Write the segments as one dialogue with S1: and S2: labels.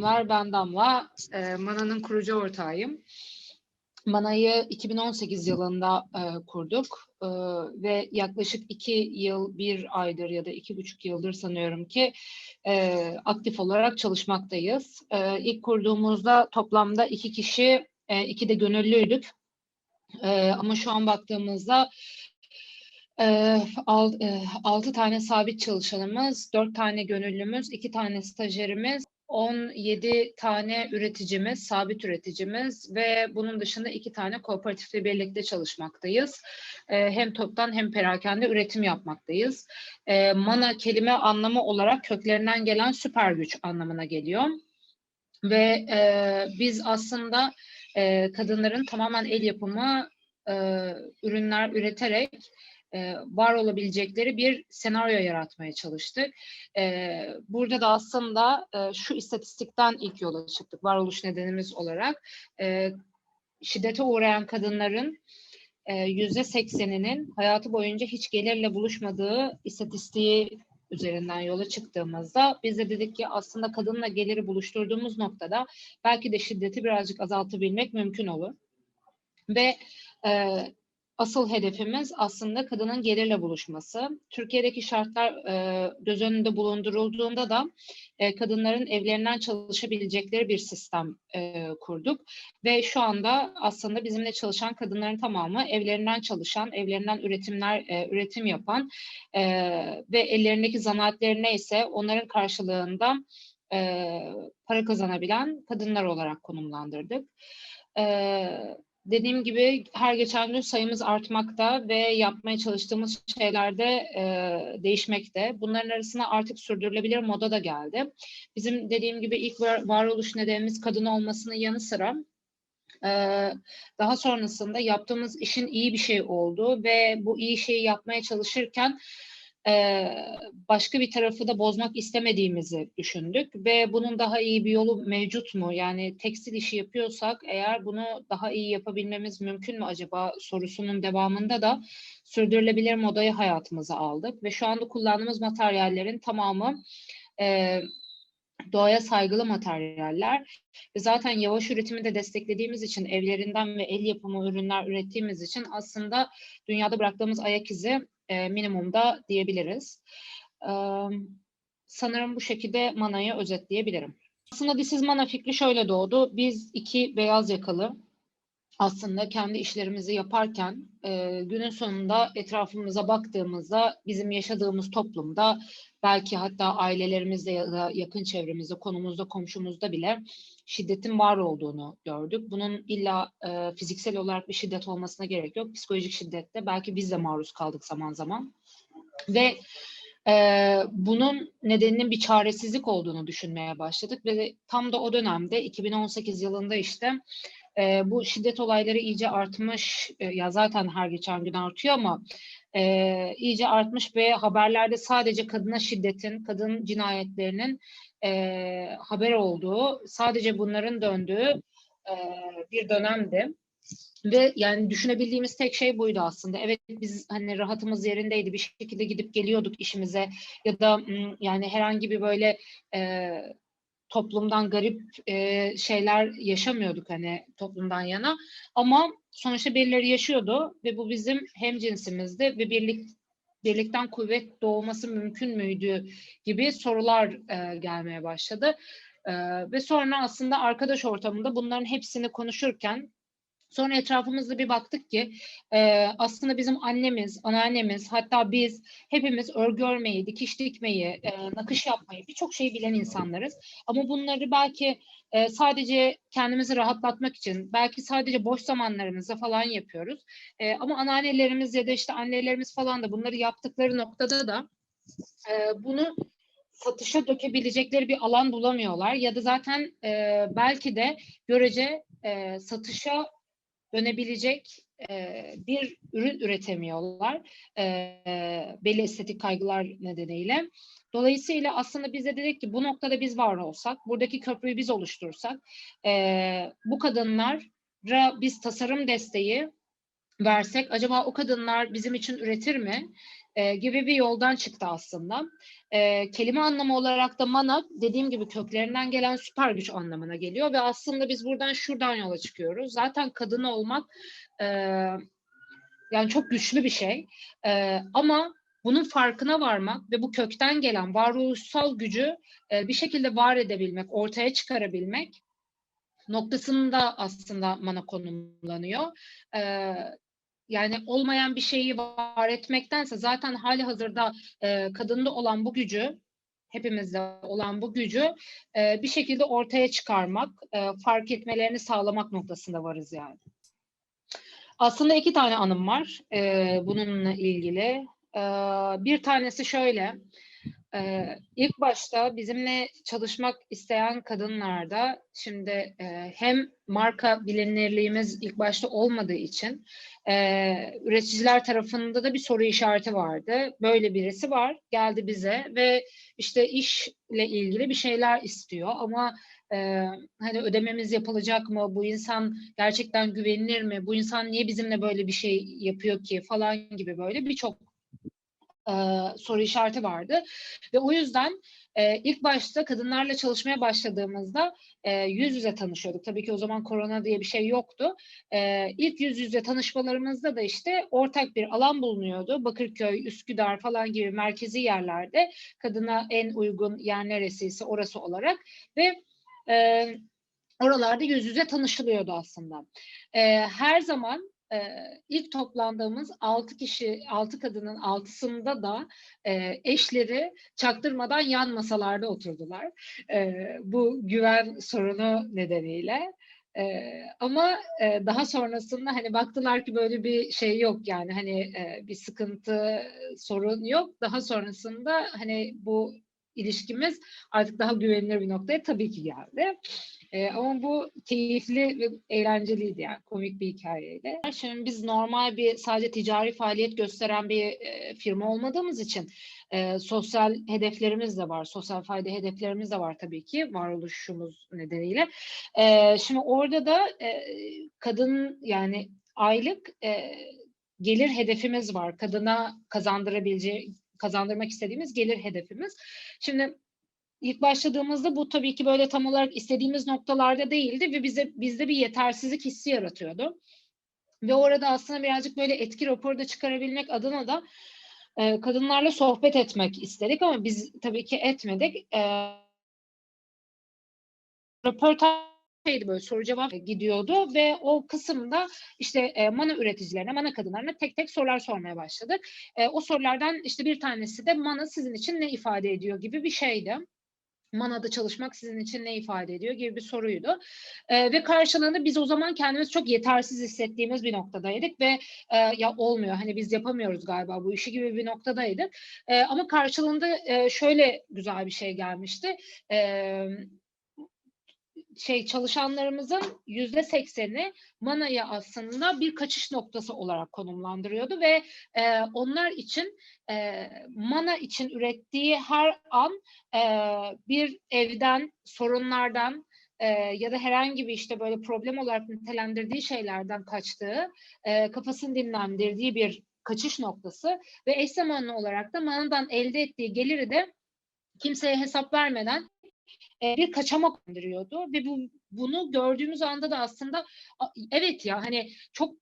S1: Selamlar, ben Damla. Ee, Mana'nın kurucu ortağıyım. Mana'yı 2018 yılında e, kurduk Ee, ve yaklaşık iki yıl, bir aydır ya da iki buçuk yıldır sanıyorum ki e, aktif olarak çalışmaktayız. E, ilk kurduğumuzda toplamda iki kişi, e, iki de gönüllüydük. E, ama şu an baktığımızda e, al, e, altı tane sabit çalışanımız, dört tane gönüllümüz, iki tane stajyerimiz, 17 tane üreticimiz, sabit üreticimiz ve bunun dışında iki tane kooperatifle birlikte çalışmaktayız. Ee, hem toptan hem perakende üretim yapmaktayız. Ee, mana kelime anlamı olarak köklerinden gelen süper güç anlamına geliyor. Ve e, biz aslında e, kadınların tamamen el yapımı e, ürünler üreterek e, var olabilecekleri bir senaryo yaratmaya çalıştık. E, burada da aslında e, şu istatistikten ilk yola çıktık varoluş nedenimiz olarak. Şiddete uğrayan kadınların yüzde sekseninin hayatı boyunca hiç gelirle buluşmadığı istatistiği üzerinden yola çıktığımızda biz de dedik ki aslında kadınla geliri buluşturduğumuz noktada belki de şiddeti birazcık azaltabilmek mümkün olur. Ve e, asıl hedefimiz aslında kadının gelirle buluşması. Türkiye'deki şartlar e, göz önünde bulundurulduğunda da e, kadınların evlerinden çalışabilecekleri bir sistem e, kurduk. Ve şu anda aslında bizimle çalışan kadınların tamamı evlerinden çalışan, evlerinden üretimler e, üretim yapan e, ve ellerindeki zanaatleri neyse onların karşılığında e, para kazanabilen kadınlar olarak konumlandırdık. Evet dediğim gibi her geçen gün sayımız artmakta ve yapmaya çalıştığımız şeyler de e, değişmekte. Bunların arasına artık sürdürülebilir moda da geldi. Bizim dediğim gibi ilk var, varoluş nedenimiz kadın olmasının yanı sıra daha sonrasında yaptığımız işin iyi bir şey oldu ve bu iyi şeyi yapmaya çalışırken başka bir tarafı da bozmak istemediğimizi düşündük ve bunun daha iyi bir yolu mevcut mu? Yani tekstil işi yapıyorsak eğer bunu daha iyi yapabilmemiz mümkün mü acaba sorusunun devamında da sürdürülebilir modayı hayatımıza aldık ve şu anda kullandığımız materyallerin tamamı e, doğaya saygılı materyaller. Zaten yavaş üretimi de desteklediğimiz için evlerinden ve el yapımı ürünler ürettiğimiz için aslında dünyada bıraktığımız ayak izi e, minimumda diyebiliriz. E, sanırım bu şekilde manayı özetleyebilirim. Aslında This Mana fikri şöyle doğdu. Biz iki beyaz yakalı aslında kendi işlerimizi yaparken e, günün sonunda etrafımıza baktığımızda bizim yaşadığımız toplumda belki hatta ailelerimizde ya da yakın çevremizde, konumuzda, komşumuzda bile şiddetin var olduğunu gördük. Bunun illa e, fiziksel olarak bir şiddet olmasına gerek yok. Psikolojik şiddette belki biz de maruz kaldık zaman zaman. Ve e, bunun nedeninin bir çaresizlik olduğunu düşünmeye başladık ve tam da o dönemde 2018 yılında işte e, bu şiddet olayları iyice artmış. E, ya zaten her geçen gün artıyor ama e, iyice artmış ve haberlerde sadece kadına şiddetin, kadın cinayetlerinin e, haber olduğu, sadece bunların döndüğü e, bir dönemdi. Ve yani düşünebildiğimiz tek şey buydu aslında. Evet biz hani rahatımız yerindeydi. Bir şekilde gidip geliyorduk işimize ya da yani herhangi bir böyle e, toplumdan garip e, şeyler yaşamıyorduk hani toplumdan yana. Ama sonuçta birileri yaşıyordu ve bu bizim hem cinsimizde ve birlik birlikten kuvvet doğması mümkün müydü gibi sorular e, gelmeye başladı. E, ve sonra aslında arkadaş ortamında bunların hepsini konuşurken Sonra etrafımızda bir baktık ki e, aslında bizim annemiz, anneannemiz hatta biz hepimiz örgü örmeyi, dikiş dikmeyi, e, nakış yapmayı birçok şeyi bilen insanlarız. Ama bunları belki e, sadece kendimizi rahatlatmak için, belki sadece boş zamanlarımızda falan yapıyoruz. E, ama anneannelerimiz ya da işte annelerimiz falan da bunları yaptıkları noktada da e, bunu satışa dökebilecekleri bir alan bulamıyorlar ya da zaten e, belki de görece e, satışa dönebilecek e, bir ürün üretemiyorlar e, belli estetik kaygılar nedeniyle. Dolayısıyla aslında biz de dedik ki bu noktada biz var olsak, buradaki köprüyü biz oluştursak, e, bu kadınlara biz tasarım desteği versek acaba o kadınlar bizim için üretir mi? E, gibi bir yoldan çıktı aslında. E, kelime anlamı olarak da mana dediğim gibi köklerinden gelen süper güç anlamına geliyor ve aslında biz buradan şuradan yola çıkıyoruz. Zaten kadın olmak e, yani çok güçlü bir şey E, ama bunun farkına varmak ve bu kökten gelen varoluşsal gücü e, bir şekilde var edebilmek, ortaya çıkarabilmek noktasında aslında mana konumlanıyor. E, yani olmayan bir şeyi var etmektense zaten hali hazırda e, kadında olan bu gücü hepimizde olan bu gücü e, bir şekilde ortaya çıkarmak, e, fark etmelerini sağlamak noktasında varız yani. Aslında iki tane anım var e, bununla ilgili. E, bir tanesi şöyle, e, ilk başta bizimle çalışmak isteyen kadınlarda şimdi e, hem marka bilinirliğimiz ilk başta olmadığı için e, üreticiler tarafında da bir soru işareti vardı. Böyle birisi var, geldi bize ve işte işle ilgili bir şeyler istiyor ama e, hani ödememiz yapılacak mı? Bu insan gerçekten güvenilir mi? Bu insan niye bizimle böyle bir şey yapıyor ki falan gibi böyle birçok e, soru işareti vardı. Ve o yüzden e, ilk başta kadınlarla çalışmaya başladığımızda e, yüz yüze tanışıyorduk. Tabii ki o zaman korona diye bir şey yoktu. E, ilk yüz yüze tanışmalarımızda da işte ortak bir alan bulunuyordu. Bakırköy, Üsküdar falan gibi merkezi yerlerde kadına en uygun yer neresiyse orası olarak ve e, oralarda yüz yüze tanışılıyordu aslında. E, her zaman e, ilk toplandığımız altı kişi, altı kadının altısında da e, eşleri çaktırmadan yan masalarda oturdular. E, bu güven sorunu nedeniyle. Ee, ama e, daha sonrasında hani baktılar ki böyle bir şey yok yani hani e, bir sıkıntı sorun yok. Daha sonrasında hani bu ilişkimiz artık daha güvenilir bir noktaya tabii ki geldi. E, ama bu keyifli ve eğlenceliydi yani komik bir hikayeydi. Şimdi biz normal bir sadece ticari faaliyet gösteren bir e, firma olmadığımız için e, sosyal hedeflerimiz de var. Sosyal fayda hedeflerimiz de var tabii ki varoluşumuz nedeniyle. E, şimdi orada da e, kadın yani aylık e, gelir hedefimiz var. Kadına kazandırabileceği kazandırmak istediğimiz gelir hedefimiz. Şimdi ilk başladığımızda bu tabii ki böyle tam olarak istediğimiz noktalarda değildi ve bize bizde bir yetersizlik hissi yaratıyordu. Ve orada aslında birazcık böyle etki raporu da çıkarabilmek adına da e, kadınlarla sohbet etmek istedik ama biz tabii ki etmedik. E, röportaj şeydi böyle soru cevap gidiyordu ve o kısımda işte e, mana üreticilerine, mana kadınlarına tek tek sorular sormaya başladık. E, o sorulardan işte bir tanesi de mana sizin için ne ifade ediyor gibi bir şeydi. Mana'da çalışmak sizin için ne ifade ediyor gibi bir soruydu. E, ve karşılığında biz o zaman kendimiz çok yetersiz hissettiğimiz bir noktadaydık ve e, ya olmuyor hani biz yapamıyoruz galiba bu işi gibi bir noktadaydık. E, ama karşılığında e, şöyle güzel bir şey gelmişti. E, şey çalışanlarımızın yüzde sekseni manayı aslında bir kaçış noktası olarak konumlandırıyordu ve e, onlar için e, mana için ürettiği her an e, bir evden sorunlardan e, ya da herhangi bir işte böyle problem olarak nitelendirdiği şeylerden kaçtığı, e, kafasını dinlendirdiği bir kaçış noktası ve eş zamanlı olarak da manadan elde ettiği geliri de kimseye hesap vermeden bir kaçamak indiriyordu ve bu bunu gördüğümüz anda da aslında evet ya hani çok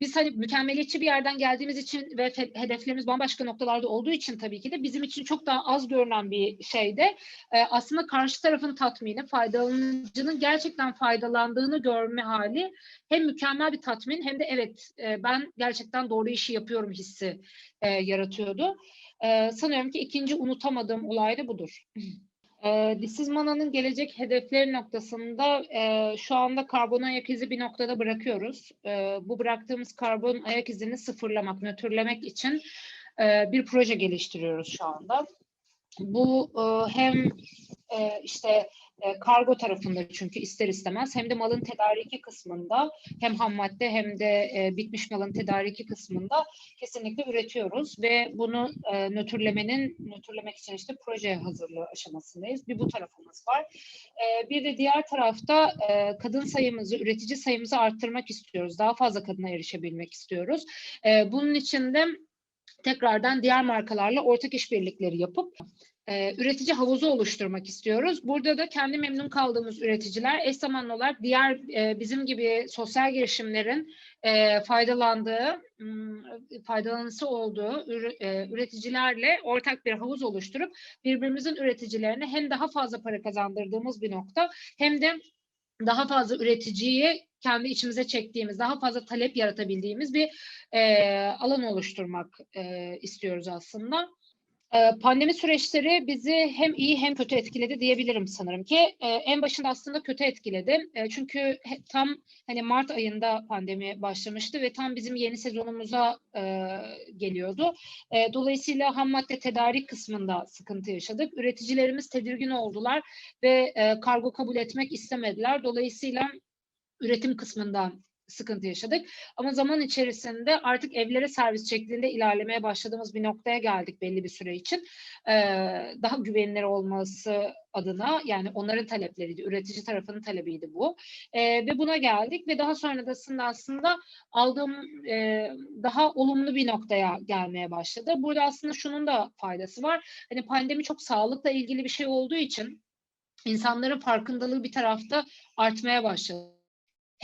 S1: biz hani mükemmeliyetçi bir yerden geldiğimiz için ve hedeflerimiz bambaşka noktalarda olduğu için tabii ki de bizim için çok daha az görünen bir şeyde e, aslında karşı tarafın tatmini, faydalanıcının gerçekten faydalandığını görme hali hem mükemmel bir tatmin hem de evet ben gerçekten doğru işi yapıyorum hissi yaratıyordu. Sanıyorum ki ikinci unutamadığım olay da budur. E, mananın gelecek hedefleri noktasında e, şu anda karbon ayak izi bir noktada bırakıyoruz. E, bu bıraktığımız karbon ayak izini sıfırlamak, nötrlemek için e, bir proje geliştiriyoruz şu anda. Bu e, hem e, işte e, kargo tarafında çünkü ister istemez hem de malın tedariki kısmında hem ham madde hem de e, bitmiş malın tedariki kısmında kesinlikle üretiyoruz ve bunu e, nötrlemenin nötrlemek için işte proje hazırlığı aşamasındayız. Bir bu tarafımız var. E, bir de diğer tarafta e, kadın sayımızı, üretici sayımızı arttırmak istiyoruz. Daha fazla kadına erişebilmek istiyoruz. E, bunun için de tekrardan diğer markalarla ortak işbirlikleri yapıp e, üretici havuzu oluşturmak istiyoruz. Burada da kendi memnun kaldığımız üreticiler eş zamanlı olarak diğer e, bizim gibi sosyal girişimlerin e, faydalandığı, m, faydalanısı olduğu e, üreticilerle ortak bir havuz oluşturup birbirimizin üreticilerine hem daha fazla para kazandırdığımız bir nokta hem de daha fazla üreticiyi kendi içimize çektiğimiz, daha fazla talep yaratabildiğimiz bir e, alan oluşturmak e, istiyoruz aslında. E, Pandemi süreçleri bizi hem iyi hem kötü etkiledi diyebilirim sanırım ki E, en başında aslında kötü etkiledi. E, çünkü tam hani Mart ayında pandemi başlamıştı ve tam bizim yeni sezonumuza e, geliyordu. Dolayısıyla ham madde tedarik kısmında sıkıntı yaşadık. Üreticilerimiz tedirgin oldular ve kargo kabul etmek istemediler. Dolayısıyla üretim kısmından sıkıntı yaşadık. Ama zaman içerisinde artık evlere servis şeklinde ilerlemeye başladığımız bir noktaya geldik belli bir süre için. Ee, daha güvenilir olması adına yani onların talepleriydi, üretici tarafının talebiydi bu. Ee, ve buna geldik ve daha sonrasında aslında aldığım e, daha olumlu bir noktaya gelmeye başladı. Burada aslında şunun da faydası var. Hani pandemi çok sağlıkla ilgili bir şey olduğu için insanların farkındalığı bir tarafta artmaya başladı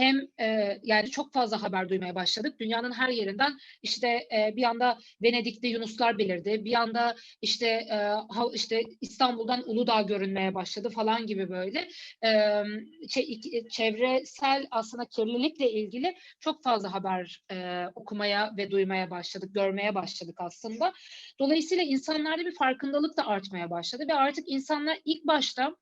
S1: hem e, yani çok fazla haber duymaya başladık. Dünyanın her yerinden işte e, bir anda Venedik'te Yunuslar belirdi. Bir anda işte e, ha, işte İstanbul'dan Uludağ görünmeye başladı falan gibi böyle. E, şey, çevresel aslında kirlilikle ilgili çok fazla haber e, okumaya ve duymaya başladık, görmeye başladık aslında. Dolayısıyla insanlarda bir farkındalık da artmaya başladı ve artık insanlar ilk başta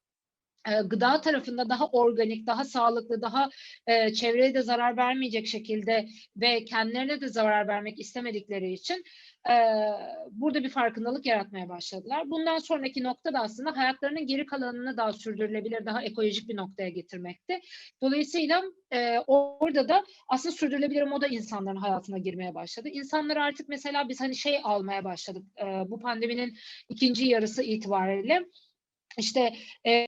S1: e, gıda tarafında daha organik, daha sağlıklı, daha e, çevreye de zarar vermeyecek şekilde ve kendilerine de zarar vermek istemedikleri için e, burada bir farkındalık yaratmaya başladılar. Bundan sonraki nokta da aslında hayatlarının geri kalanını daha sürdürülebilir, daha ekolojik bir noktaya getirmekti. Dolayısıyla e, orada da aslında sürdürülebilir moda insanların hayatına girmeye başladı. İnsanlar artık mesela biz hani şey almaya başladık e, bu pandeminin ikinci yarısı itibariyle işte e,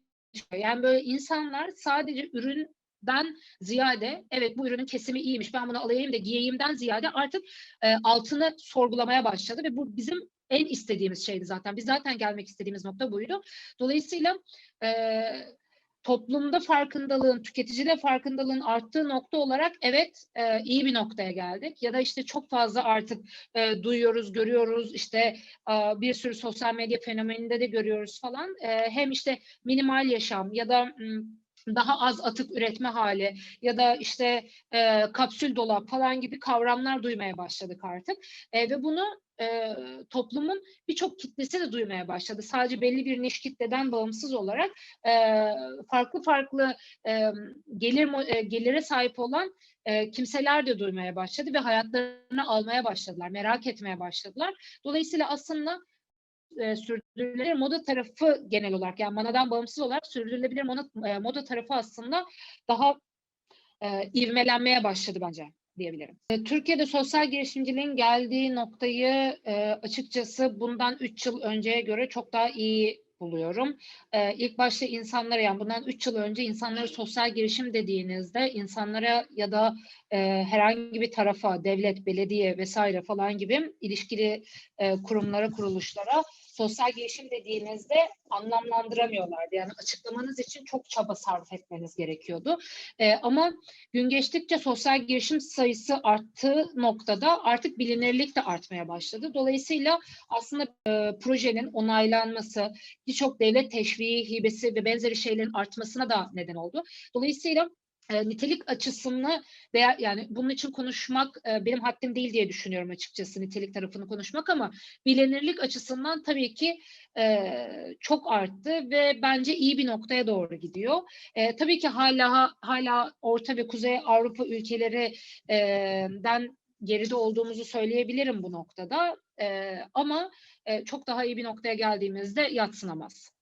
S1: yani böyle insanlar sadece üründen ziyade evet bu ürünün kesimi iyiymiş ben bunu alayım da giyeyimden ziyade artık e, altını sorgulamaya başladı ve bu bizim en istediğimiz şeydi zaten. Biz zaten gelmek istediğimiz nokta buydu. Dolayısıyla e, toplumda farkındalığın, tüketicide farkındalığın arttığı nokta olarak evet e, iyi bir noktaya geldik. Ya da işte çok fazla artık e, duyuyoruz, görüyoruz. işte e, bir sürü sosyal medya fenomeninde de görüyoruz falan. E, hem işte minimal yaşam ya da daha az atık üretme hali ya da işte e, kapsül dolap falan gibi kavramlar duymaya başladık artık. E, ve bunu e, toplumun birçok kitlesi de duymaya başladı. Sadece belli bir niş kitleden bağımsız olarak e, farklı farklı e, gelir e, gelire sahip olan e, kimseler de duymaya başladı ve hayatlarını almaya başladılar, merak etmeye başladılar. Dolayısıyla aslında e, sürdürülebilir moda tarafı genel olarak yani manadan bağımsız olarak sürdürülebilir moda, e, moda tarafı aslında daha e, ivmelenmeye başladı bence diyebilirim. E, Türkiye'de sosyal girişimciliğin geldiği noktayı e, açıkçası bundan 3 yıl önceye göre çok daha iyi buluyorum. E, ilk başta insanlara yani bundan 3 yıl önce insanlara sosyal girişim dediğinizde insanlara ya da e, herhangi bir tarafa, devlet, belediye vesaire falan gibi ilişkili e, kurumlara, kuruluşlara sosyal girişim dediğinizde anlamlandıramıyorlardı. Yani açıklamanız için çok çaba sarf etmeniz gerekiyordu. E, ama gün geçtikçe sosyal girişim sayısı arttığı noktada artık bilinirlik de artmaya başladı. Dolayısıyla aslında e, projenin onaylanması, birçok devlet teşviği, hibesi ve benzeri şeylerin artmasına da neden oldu. Dolayısıyla e, nitelik açısını veya yani bunun için konuşmak e, benim haddim değil diye düşünüyorum açıkçası nitelik tarafını konuşmak ama bilinirlik açısından tabii ki e, çok arttı ve bence iyi bir noktaya doğru gidiyor. E, tabii ki hala hala Orta ve Kuzey Avrupa ülkelerinden geride olduğumuzu söyleyebilirim bu noktada. E, ama e, çok daha iyi bir noktaya geldiğimizde yatsınamaz.